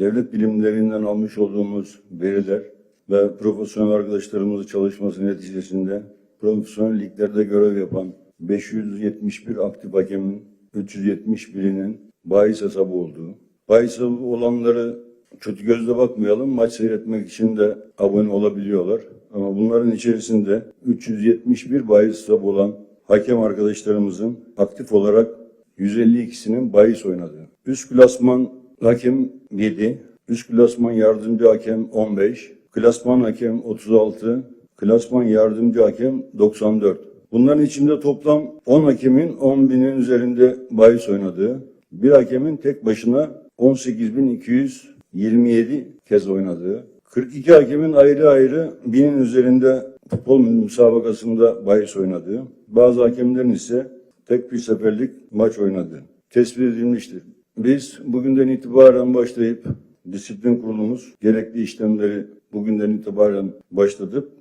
devlet bilimlerinden almış olduğumuz veriler ve profesyonel arkadaşlarımızın çalışması neticesinde profesyonel liglerde görev yapan 571 aktif hakemin 371'inin bahis hesabı olduğu. Bahis hesabı olanları kötü gözle bakmayalım. Maç seyretmek için de abone olabiliyorlar. Ama bunların içerisinde 371 bahis hesabı olan hakem arkadaşlarımızın aktif olarak 152'sinin bahis oynadığı. Üst klasman hakem 7, üst klasman yardımcı hakem 15, klasman hakem 36, klasman yardımcı hakem 94. Bunların içinde toplam 10 hakemin 10 binin üzerinde bahis oynadığı, bir hakemin tek başına 18.227 kez oynadığı, 42 hakemin ayrı ayrı binin üzerinde futbol müsabakasında bahis oynadığı, bazı hakemlerin ise tek bir seferlik maç oynadığı tespit edilmiştir. Biz bugünden itibaren başlayıp disiplin kurulumuz gerekli işlemleri bugünden itibaren başlatıp